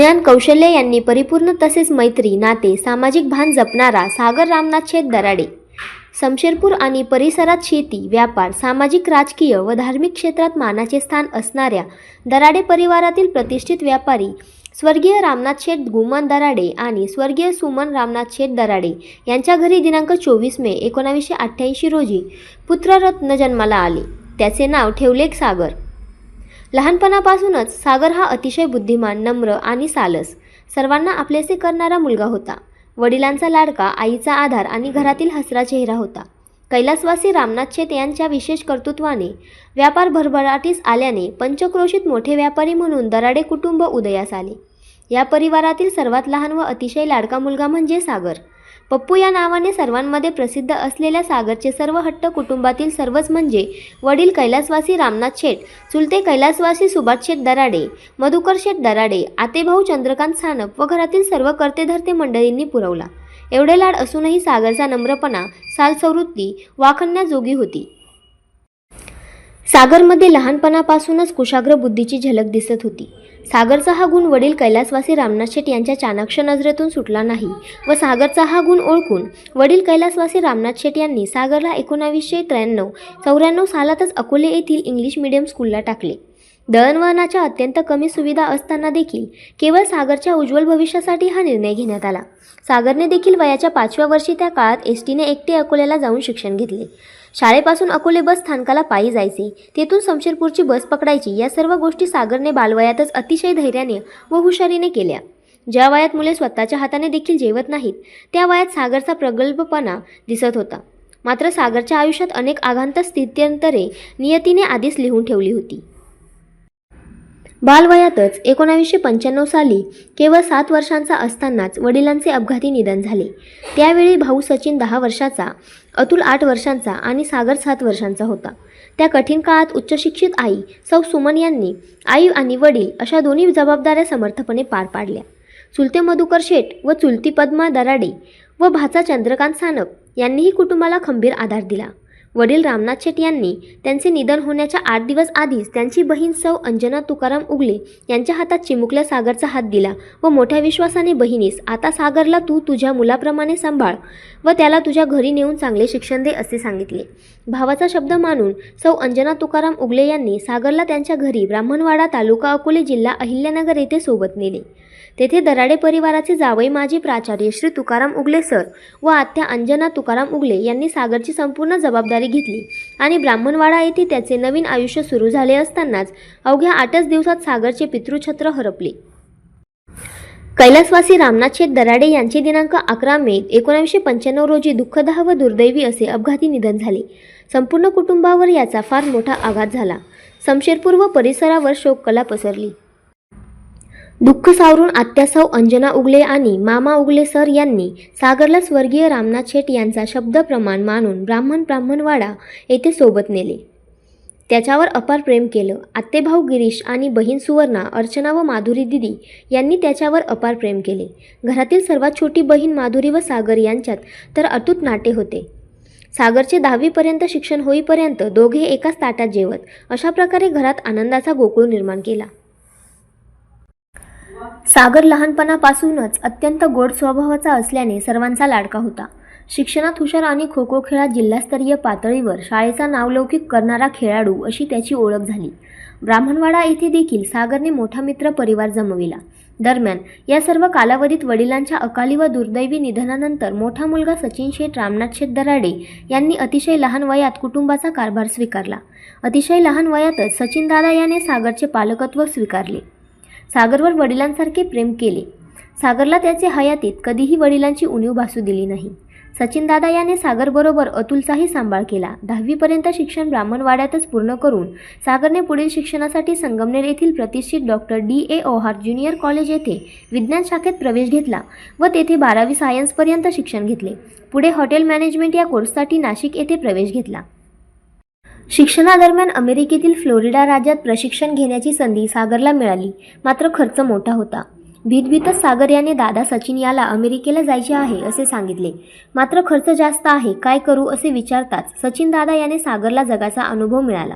ज्ञान कौशल्य यांनी परिपूर्ण तसेच मैत्री नाते सामाजिक भान जपणारा सागर रामनाथ छेद दराडे. समशेरपूर आणि परिसरात शेती व्यापार सामाजिक राजकीय व धार्मिक क्षेत्रात मानाचे स्थान असणाऱ्या दराडे परिवारातील प्रतिष्ठित व्यापारी स्वर्गीय रामनाथ शेठ गुमन दराडे आणि स्वर्गीय सुमन रामनाथ शेठ दराडे यांच्या घरी दिनांक चोवीस मे एकोणावीसशे अठ्ठ्याऐंशी रोजी पुत्ररत्न जन्माला आले. त्याचे नाव ठेवले सागर. लहानपणापासूनच सागर हा अतिशय बुद्धिमान नम्र आणि सालस. सर्वांना आपलेसे करणारा मुलगा होता. वडिलांचा लाडका आईचा आधार आणि घरातील हसरा चेहरा होता. कैलासवासी रामनाथ शेत यांच्या विशेष कर्तृत्वाने व्यापार भरभराटीस आल्याने पंचक्रोशीत मोठे व्यापारी म्हणून दराडे कुटुंब उदयास आले. या परिवारातील सर्वात लहान व अतिशय लाडका मुलगा म्हणजे सागर. पप्पू या नावाने सर्वांमध्ये प्रसिद्ध असलेल्या सागरचे सर्व हट्ट कुटुंबातील सर्वच म्हणजे वडील कैलासवासी रामनाथ शेठ चुलते कैलासवासी सुभाष शेठ दराडे मधुकर शेठ दराडे आतेभाऊ चंद्रकांत सानप व घरातील सर्व कर्तेधर्ते मंडळींनी पुरवला. एवढे लाड असूनही सागरचा नम्रपणा सालसवृत्ती वाखण्याजोगी होती. सागरमध्ये लहानपणापासूनच कुशाग्र बुद्धीची झलक दिसत होती. सागरचा हा गुण वडील कैलासवासी रामनाथ शेट यांच्या चाणाक्ष नजरेतून सुटला नाही व सागरचा हा गुण ओळखून वडील कैलासवासी रामनाथ शेट यांनी सागरला एकोणावीसशे त्र्याण्णव चौऱ्याण्णव सालातच अकोले येथील इंग्लिश मिडियम स्कूलला टाकले. दळणवळणाच्या अत्यंत कमी सुविधा असताना देखील केवळ सागरच्या उज्ज्वल भविष्यासाठी हा निर्णय घेण्यात आला. सागरने देखील वयाच्या पाचव्या वर्षी त्या काळात एस टीने एकटे अकोल्याला जाऊन शिक्षण घेतले. शाळेपासून अकोले बस स्थानकाला पायी जायचे. तेथून शमशेरपूरची बस पकडायची. या सर्व गोष्टी सागरने बालवयातच अतिशय धैर्याने व हुशारीने केल्या. ज्या वयात मुले स्वतःच्या हाताने देखील जेवत नाहीत त्या वयात सागरचा प्रगल्भपणा दिसत होता. मात्र सागरच्या आयुष्यात अनेक आघांत स्थित्यंतरे नियतीने आधीच लिहून ठेवली होती. बालवयातच एकोणावीसशे पंच्याण्णव साली केवळ सात वर्षांचा असतानाच वडिलांचे अपघाती निधन झाले. त्यावेळी भाऊ सचिन दहा वर्षाचा अतुल आठ वर्षांचा आणि सागर सात वर्षांचा होता. त्या कठीण काळात उच्चशिक्षित आई सौ सुमन यांनी आई आणि वडील अशा दोन्ही जबाबदाऱ्या समर्थपणे पार पाडल्या. चुलते मधुकर शेठ व चुलती पद्मा दराडे व भाचा चंद्रकांत सानप यांनीही कुटुंबाला खंबीर आधार दिला. वडील रामनाथ शेट यांनी त्यांचे निधन होण्याच्या आठ दिवस आधीच त्यांची बहीण सौ अंजना तुकाराम उगले यांच्या हातात चिमुकल्या सागरचा हात दिला व मोठ्या विश्वासाने बहिणीस आता सागरला तू तुझ्या मुलाप्रमाणे सांभाळ व त्याला तुझ्या घरी नेऊन चांगले शिक्षण दे असे सांगितले. भावाचा शब्द मानून सौ अंजना तुकाराम उगले यांनी सागरला त्यांच्या घरी ब्राह्मणवाडा तालुका अकोले जिल्हा अहिल्यानगर येथे सोबत नेले. तेथे दराडे परिवाराचे जावई माजी प्राचार्य श्री तुकाराम उगले सर व आत्या अंजना तुकाराम उगले यांनी सागरची संपूर्ण जबाबदारी घेतली. आणि ब्राह्मणवाडा येथे त्याचे नवीन आयुष्य सुरू झाले असतानाच अवघ्या आठच दिवसात सागरचे पितृछत्र हरपले. कैलासवासी रामनाथ शेठ दराडे यांचे दिनांक अकरा मे एकोणीसशे पंच्याण्णव रोजी दुःखदाह व दुर्दैवी असे अपघाती निधन झाले. संपूर्ण कुटुंबावर याचा फार मोठा आघात झाला. शमशेरपूर व परिसरावर शोककला पसरली. दुःख सावरून आत्यासाऊ अंजना उगले आणि मामा उगले सर यांनी सागरला स्वर्गीय रामनाथ शेठ यांचा शब्दप्रमाण मानून ब्राह्मण ब्राह्मणवाडा येथे सोबत नेले. त्याच्यावर अपार प्रेम केलं. आत्तेभाऊ गिरीश आणि बहीण सुवर्णा अर्चना व माधुरी दिदी यांनी त्याच्यावर अपार प्रेम केले. घरातील सर्वात छोटी बहीण माधुरी व सागर यांच्यात तर अतूट नाटे होते. सागरचे दहावीपर्यंत शिक्षण होईपर्यंत दोघे एकाच ताटात जेवत अशा प्रकारे घरात आनंदाचा गोकुळ निर्माण केला. सागर लहानपणापासूनच अत्यंत गोड स्वभावाचा असल्याने सर्वांचा लाडका होता. शिक्षणात हुशार आणि खो खो खेळात जिल्हास्तरीय पातळीवर शाळेचा नावलौकिक करणारा खेळाडू अशी त्याची ओळख झाली. ब्राह्मणवाडा येथे देखील सागरने मोठा मित्र परिवार जमविला. दरम्यान या सर्व कालावधीत वडिलांच्या अकाली व दुर्दैवी निधनानंतर मोठा मुलगा सचिन शेठ रामनाथ शेठ दराडे यांनी अतिशय लहान वयात कुटुंबाचा कारभार स्वीकारला. अतिशय लहान वयातच सचिन दादा याने सागरचे पालकत्व स्वीकारले. सागरवर वडिलांसारखे प्रेम केले. सागरला त्याचे हयातीत कधीही वडिलांची उणीव भासू दिली नाही. सचिनदादा याने सागरबरोबर अतुलचाही सांभाळ केला. दहावीपर्यंत शिक्षण ब्राह्मणवाड्यातच पूर्ण करून सागरने पुढील शिक्षणासाठी संगमनेर येथील प्रतिष्ठित डॉक्टर डी. ए. ओहार ज्युनियर कॉलेज येथे विज्ञान शाखेत प्रवेश घेतला व तेथे बारावी सायन्सपर्यंत शिक्षण घेतले. पुढे हॉटेल मॅनेजमेंट या कोर्ससाठी नाशिक येथे प्रवेश घेतला. शिक्षणादरम्यान अमेरिकेतील फ्लोरिडा राज्यात प्रशिक्षण घेण्याची संधी सागरला मिळाली. मात्र खर्च मोठा होता. भीतभीतच सागर याने दादा सचिन याला अमेरिकेला जायचे आहे असे सांगितले. मात्र खर्च जास्त आहे काय करू असे विचारताच सचिन दादा याने सागरला जगाचा अनुभव मिळाला.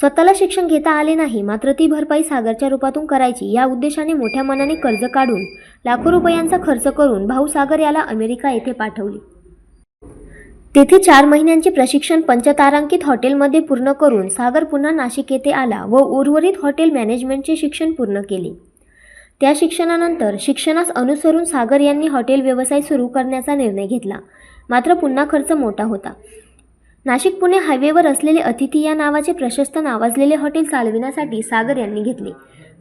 स्वतःला शिक्षण घेता आले नाही मात्र ती भरपाई सागरच्या रूपातून करायची या उद्देशाने मोठ्या मनाने कर्ज काढून लाखो रुपयांचा खर्च करून भाऊ सागर याला अमेरिका येथे पाठवले. तेथे चार महिन्यांचे प्रशिक्षण पंचतारांकित हॉटेलमध्ये पूर्ण करून सागर पुन्हा नाशिक येथे आला व उर्वरित हॉटेल मॅनेजमेंटचे शिक्षण पूर्ण केले. त्या शिक्षणानंतर शिक्षणास अनुसरून सागर यांनी हॉटेल व्यवसाय सुरू करण्याचा निर्णय घेतला. मात्र पुन्हा खर्च मोठा होता. नाशिक पुणे हायवेवर असलेले अतिथी या नावाचे प्रशस्त नावाजलेले हॉटेल चालविण्यासाठी सागर यांनी घेतले.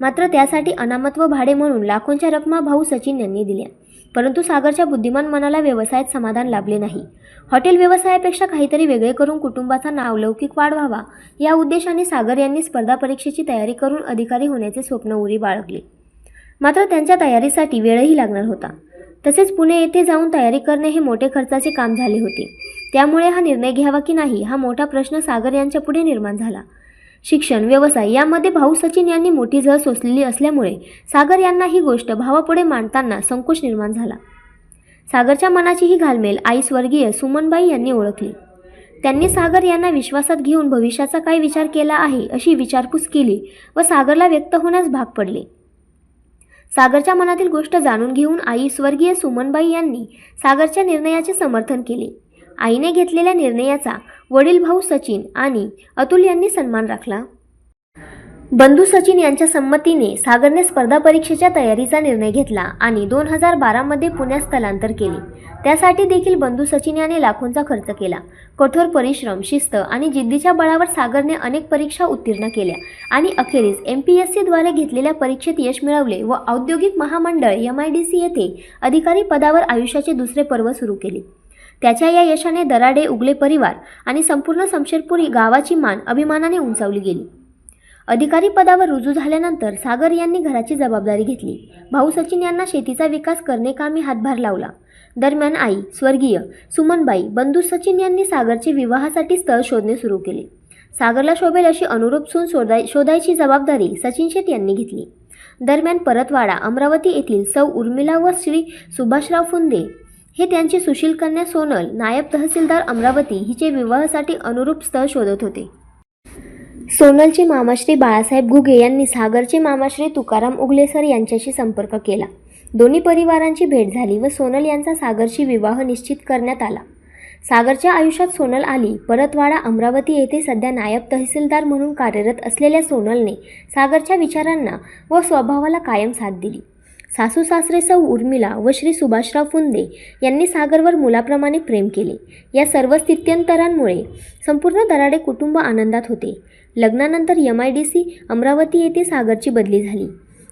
मात्र त्यासाठी अनामत व भाडे म्हणून लाखोंच्या रकमा भाऊ सचिन यांनी दिल्या. परंतु सागरच्या बुद्धिमान मनाला व्यवसायात समाधान लाभले नाही. हॉटेल व्यवसायापेक्षा काहीतरी वेगळे करून कुटुंबाचा नावलौकिक वाढ व्हावा या उद्देशाने सागर यांनी स्पर्धा परीक्षेची तयारी करून अधिकारी होण्याचे स्वप्न उरी बाळगले. मात्र त्यांच्या तयारीसाठी वेळही लागणार होता. तसेच पुणे येथे जाऊन तयारी करणे हे मोठे खर्चाचे काम झाले होते. त्यामुळे हा निर्णय घ्यावा की नाही हा मोठा प्रश्न सागर यांच्या पुढे निर्माण झाला. शिक्षण व्यवसाय यामध्ये भाऊ सचिन यांनी मोठी झळ सोसलेली असल्यामुळे सागर यांना ही गोष्ट भावापुढे मांडताना संकोच निर्माण झाला. सागरच्या मनाची ही घालमेल आई स्वर्गीय सुमनबाई यांनी ओळखली. त्यांनी सागर यांना विश्वासात घेऊन भविष्याचा काय विचार केला आहे अशी विचारपूस केली व सागरला व्यक्त होण्यास भाग पडले. सागरच्या मनातील गोष्ट जाणून घेऊन आई स्वर्गीय सुमनबाई यांनी सागरच्या निर्णयाचे समर्थन केले. आईने घेतलेल्या निर्णयाचा वडील भाऊ सचिन आणि अतुल यांनी सन्मान राखला. बंधू सचिन यांच्या संमतीने सागरने स्पर्धा परीक्षेच्या तयारीचा निर्णय घेतला आणि दोन हजार बारामध्ये पुण्यात स्थलांतर केले. त्यासाठी देखील बंधू सचिन याने लाखोंचा खर्च केला. कठोर परिश्रम शिस्त आणि जिद्दीच्या बळावर सागरने अनेक परीक्षा उत्तीर्ण केल्या आणि अखेरीस एम पी एस सीद्वारे घेतलेल्या परीक्षेत यश मिळवले व औद्योगिक महामंडळ एम आय डी सी येथे अधिकारी पदावर आयुष्याचे दुसरे पर्व सुरू केले. त्याच्या या यशाने दराडे उगले परिवार आणि संपूर्ण समशेरपुरी गावाची मान अभिमानाने उंचावली गेली. अधिकारी पदावर रुजू झाल्यानंतर सागर यांनी घराची जबाबदारी घेतली. भाऊ सचिन यांना शेतीचा विकास करणे कामी हातभार लावला. दरम्यान आई स्वर्गीय सुमनबाई बंधू सचिन यांनी सागरचे विवाहासाठी स्थळ शोधणे सुरू केले. सागरला शोभेल अशी अनुरूप सून शोधाय शोधायची जबाबदारी सचिन शेट यांनी घेतली. दरम्यान परतवाडा अमरावती येथील सौ उर्मिला व श्री सुभाषराव फुंदे हे त्यांची सुशील कन्या सोनल नायब तहसीलदार अमरावती हिचे विवाहासाठी अनुरूप स्थळ शोधत होते. सोनलचे मामाश्री बाळासाहेब घुगे यांनी सागरचे मामाश्री तुकाराम उगलेसर यांच्याशी संपर्क केला. दोन्ही परिवारांची भेट झाली व सोनल यांचा सागरशी विवाह निश्चित करण्यात आला. सागरच्या आयुष्यात सोनल आली. परतवाडा अमरावती येथे सध्या नायब तहसीलदार म्हणून कार्यरत असलेल्या सोनलने सागरच्या विचारांना व स्वभावाला कायम साथ दिली. सासू सासरे सौ उर्मिला व श्री सुभाषराव फुंदे यांनी सागरवर मुलाप्रमाणे प्रेम केले. या सर्व स्थित्यंतरांमुळे संपूर्ण दराडे कुटुंब आनंदात होते. लग्नानंतर M I D C Amravati येथे सागरची बदली झाली.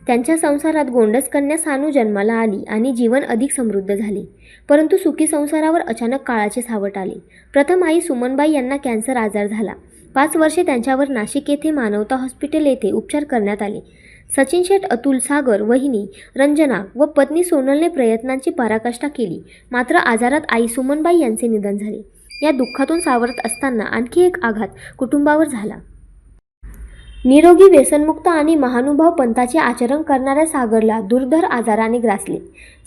त्यांच्या संसारात गोंडस कन्या सानू जन्माला आली आणि जीवन अधिक समृद्ध झाले. परंतु सुखी संसारावर अचानक काळाचे सावट आले. प्रथम आई सुमनबाई यांना कॅन्सर आजार झाला. पाच वर्षे त्यांच्यावर नाशिक येथे मानवता हॉस्पिटल येथे उपचार करण्यात आले. सचिन शेठ अतुल सागर वहिनी रंजना व पत्नी सोनलने प्रयत्नांची पराकाष्ठा केली. मात्र आजारात आई सुमनबाई यांचे निधन झाले. या दुःखातून सावरत असताना आणखी एक आघात कुटुंबावर झाला. निरोगी व्यसनमुक्त आणि महानुभाव पंथाचे आचरण करणाऱ्या सागरला दुर्धर आजाराने ग्रासले.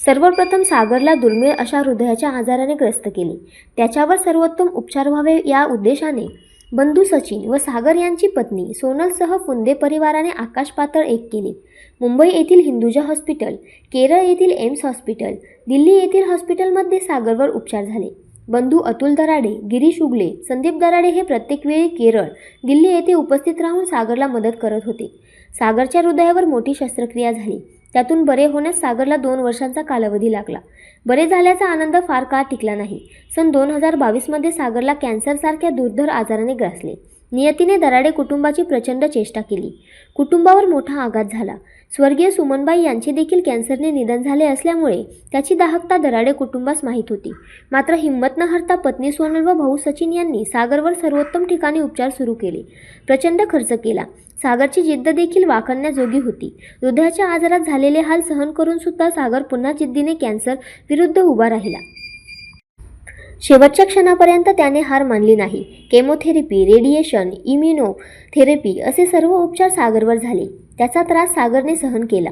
सर्वप्रथम सागरला दुर्मिळ अशा हृदयाच्या आजाराने ग्रस्त केले. त्याच्यावर सर्वोत्तम उपचार व्हावे या उद्देशाने बंधू सचिन व सागर यांची पत्नी सोनलसह फुंदे परिवाराने आकाश पातळ एक केले. मुंबई येथील हिंदुजा हॉस्पिटल केरळ येथील एम्स हॉस्पिटल दिल्ली येथील हॉस्पिटलमध्ये सागरवर उपचार झाले. बंधू अतुल दराडे गिरीश उगले संदीप दराडे हे प्रत्येक वेळी केरळ दिल्ली येथे उपस्थित राहून सागरला मदत करत होते. सागरच्या हृदयावर मोठी शस्त्रक्रिया झाली. त्यातून बरे होण्यास सागरला दोन वर्षांचा कालावधी लागला. बरे झाल्याचा आनंद फार काळ टिकला नाही. सन दोन हजार बावीसमध्ये सागरला कॅन्सरसारख्या दुर्धर आजाराने ग्रासले. नियतीने दराडे कुटुंबाची प्रचंड चेष्टा केली. कुटुंबावर मोठा आघात झाला. स्वर्गीय सुमनबाई यांचे देखील कॅन्सरने निधन झाले असल्यामुळे त्याची दाहकता दराडे कुटुंबास माहीत होती. मात्र हिंमत न हरता पत्नी सोनल व भाऊ सचिन यांनी सागरवर सर्वोत्तम ठिकाणी उपचार सुरू केले. प्रचंड खर्च केला. सागरची जिद्द देखील वाखण्याजोगी होती. हृदयाच्या आजारात झालेले हाल सहन करून सुद्धा सागर पुन्हा जिद्दीने कॅन्सर विरुद्ध उभा राहिला. शेवटच्या क्षणापर्यंत त्याने हार मानली नाही. केमोथेरपी रेडिएशन इम्युनोथेरपी असे सर्व उपचार सागरवर झाले. त्याचा त्रास सागरने सहन केला.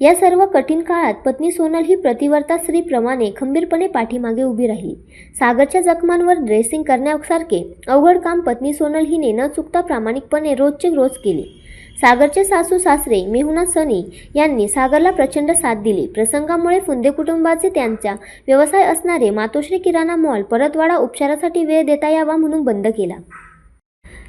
या सर्व कठीण काळात पत्नी सोनल ही प्रतिवर्ता स्त्रीप्रमाणे खंबीरपणे पाठीमागे उभी राहिली. सागरच्या जखमांवर ड्रेसिंग करण्यासारखे अवघड काम पत्नी सोनल हिने न चुकता प्रामाणिकपणे रोजचे रोज केले. सागरचे सासू सासरे मेहुना सनी यांनी सागरला प्रचंड साथ दिली. प्रसंगामुळे फुंदे कुटुंबाचे त्यांचा व्यवसाय असणारे मातोश्री किराणा मॉल परतवाडा उपचारासाठी वेळ देता यावा म्हणून बंद केला.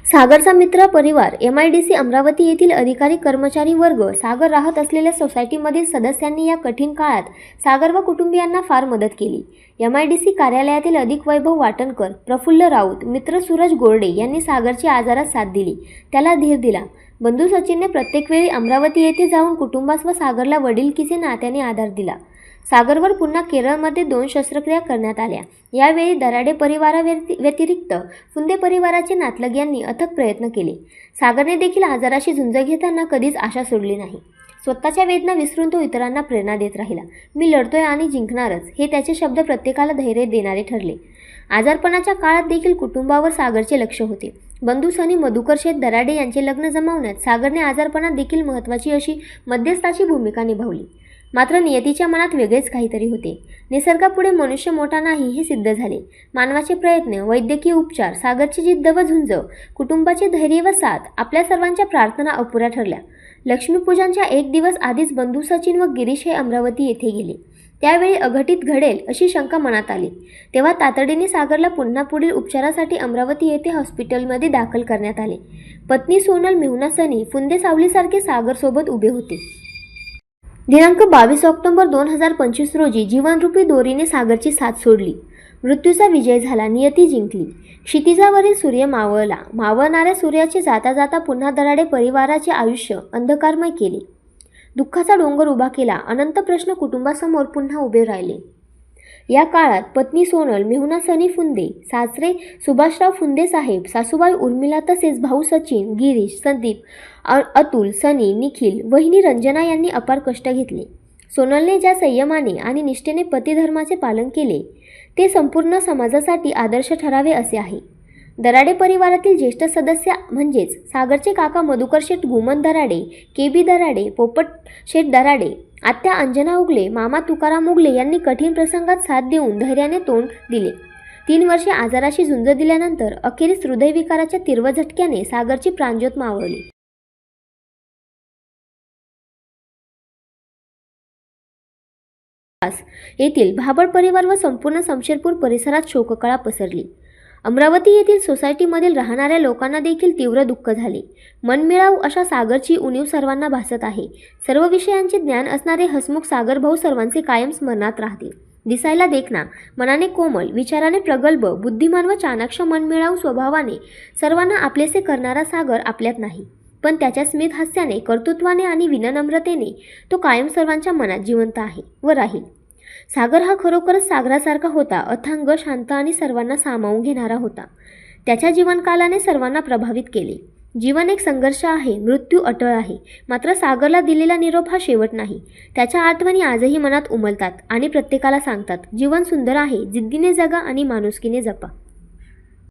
सागरचा मित्र परिवार M I D C Amravati येथील अधिकारी कर्मचारी वर्ग सागर राहत असलेल्या सोसायटीमधील सदस्यांनी या कठीण काळात सागर व कुटुंबियांना फार मदत केली. एम आय डी सी कार्यालयातील अधिक वैभव वाटणकर प्रफुल्ल राऊत मित्र सूरज गोरडे यांनी सागरची आजारात साथ दिली. त्याला धीर दिला. बंधू सचिनने प्रत्येक वेळी अमरावती येथे जाऊन कुटुंबास व सागरला वडीलकीचे नात्याने आधार दिला. सागरवर पुन्हा केरळमध्ये दोन शस्त्रक्रिया करण्यात आल्या. यावेळी दराडे परिवाराव्यति व्यतिरिक्त फुंदे परिवाराचे नातलग यांनी अथक प्रयत्न केले. सागरने देखील आजाराशी झुंज घेताना कधीच आशा सोडली नाही. स्वतःच्या वेदना विसरून तो इतरांना प्रेरणा देत राहिला. मी लढतोय आणि जिंकणारच हे त्याचे शब्द प्रत्येकाला धैर्य देणारे ठरले. आजारपणाच्या काळात देखील कुटुंबावर सागरचे लक्ष होते. बंधू सनी मधुकर शेठ दराडे यांचे लग्न जमावण्यात सागरने आजारपणात देखील महत्त्वाची अशी मध्यस्थाची भूमिका निभावली. मात्र नियतीच्या मनात वेगळेच काहीतरी होते. निसर्गापुढे मनुष्य मोठा नाही हे सिद्ध झाले. मानवाचे प्रयत्न वैद्यकीय उपचार सागरची जिद्द व झुंज कुटुंबाचे धैर्य व साथ आपल्या सर्वांच्या प्रार्थना अपुऱ्या ठरल्या. लक्ष्मीपूजनच्या एक दिवस आधीच बंधू सचिन व गिरीश हे अमरावती येथे गेले. त्यावेळी अघटित घडेल अशी शंका मनात आली. तेव्हा तातडीने सागरला पुन्हा पुढील उपचारासाठी अमरावती येथे हॉस्पिटलमध्ये दाखल करण्यात आले. पत्नी सोनल मेहुना सनी फुंदे सावलीसारखे सागरसोबत उभे होते. दिनांक बावीस ऑक्टोबर दोन हजार पंचवीस रोजी जीवनरूपी दोरीने सागरची साथ सोडली. मृत्यूचा विजय झाला नियती जिंकली. क्षितिजावरील सूर्य मावळला मावळणाऱ्या सूर्याचे जाता जाता पुन्हा दराडे परिवाराचे आयुष्य अंधकारमय केले. दुःखाचा डोंगर उभा केला. अनंत प्रश्न कुटुंबासमोर पुन्हा उभे राहिले. या काळात पत्नी सोनल मेहुना सनी फुंदे सासरे सुभाषराव फुंदे साहेब सासूबाई उर्मिला तसेच भाऊ सचिन गिरीश संदीप अ- अतुल सनी निखिल वहिनी रंजना यांनी अपार कष्ट घेतले. सोनलने ज्या संयमाने आणि निष्ठेने पतिधर्माचे पालन केले ते संपूर्ण समाजासाठी आदर्श ठरावे असे आहे. दराडे परिवारातील ज्येष्ठ सदस्य म्हणजेच सागरचे काका मधुकर शेठ गुमन दराडे के बी दराडे पोपट शेठ दराडे आत्या अंजना उगले मामा तुकाराम उगले यांनी कठीण प्रसंगात साथ देऊन धैर्याने तोंड दिले. तीन वर्षे आजाराशी झुंज दिल्यानंतर अखेरीस हृदयविकाराच्या तीव्र झटक्याने सागरची प्राणज्योत मावळली. येथील भाबड परिवार व संपूर्ण समशेरपूर परिसरात शोककळा पसरली. अमरावती येथील सोसायटीमधील राहणाऱ्या लोकांना देखील तीव्र दुःख झाले. मनमिळावू अशा सागरची उणीव सर्वांना भासत आहे. सर्व विषयांचे ज्ञान असणारे हसमुख सागर भाऊ सर्वांचे कायम स्मरणात राहते दिसायला देखना मनाने कोमल विचाराने प्रगल्भ बुद्धिमान व चाणाक्ष मनमिळावू स्वभावाने सर्वांना आपलेसे करणारा सागर आपल्यात नाही. पण त्याच्या स्मित हास्याने कर्तृत्वाने आणि विनम्रतेने तो कायम सर्वांच्या मनात जिवंत आहे व राहील. सागर हा खरोखरच सागरासारखा होता अथांग शांत आणि सर्वांना सामावून घेणारा होता. त्याच्या जीवनकालाने सर्वांना प्रभावित केले. जीवन एक संघर्ष आहे मृत्यू अटळ आहे. मात्र सागरला दिलेला निरोप हा शेवट नाही. त्याच्या आठवणी आजही मनात उमलतात आणि प्रत्येकाला सांगतात जीवन सुंदर आहे जिद्दीने जगा आणि माणुसकीने जपा.